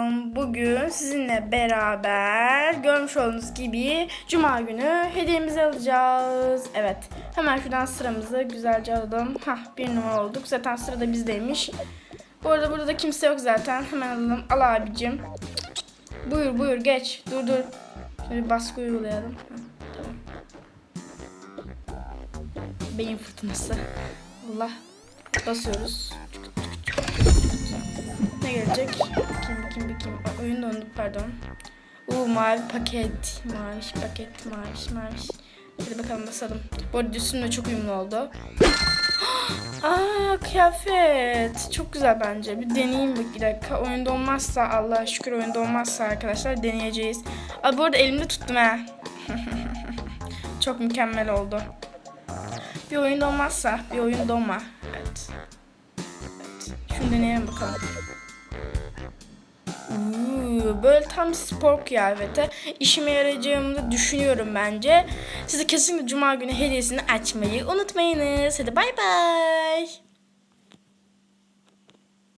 Selam. Bugün sizinle beraber görmüş olduğunuz gibi Cuma günü hediyemizi alacağız. Evet. Hemen şuradan sıramızı güzelce alalım. Hah bir numara olduk. Zaten sırada bizdeymiş. Bu arada burada da kimse yok zaten. Hemen alalım. Al abicim. Buyur buyur geç. Dur dur. Şöyle baskı uygulayalım. Tamam. Beyin fırtınası. Allah. Basıyoruz. Ne gelecek? Pardon. Uuu mavi paket. Maviş paket. Maviş maviş. Hadi bakalım basalım. Bu arada üstümle çok uyumlu oldu. Aa kıyafet. Çok güzel bence. Bir deneyeyim bak bir dakika. Oyunda olmazsa Allah'a şükür oyunda olmazsa arkadaşlar deneyeceğiz. Aa bu arada elimde tuttum ha. çok mükemmel oldu. Bir oyunda olmazsa bir oyunda olma. Evet. Evet. Şunu deneyelim bakalım. Uuu, böyle tam spor kıyafeti. İşime yarayacağımı da düşünüyorum bence. Size kesinlikle cuma günü hediyesini açmayı unutmayınız. Hadi bay bay.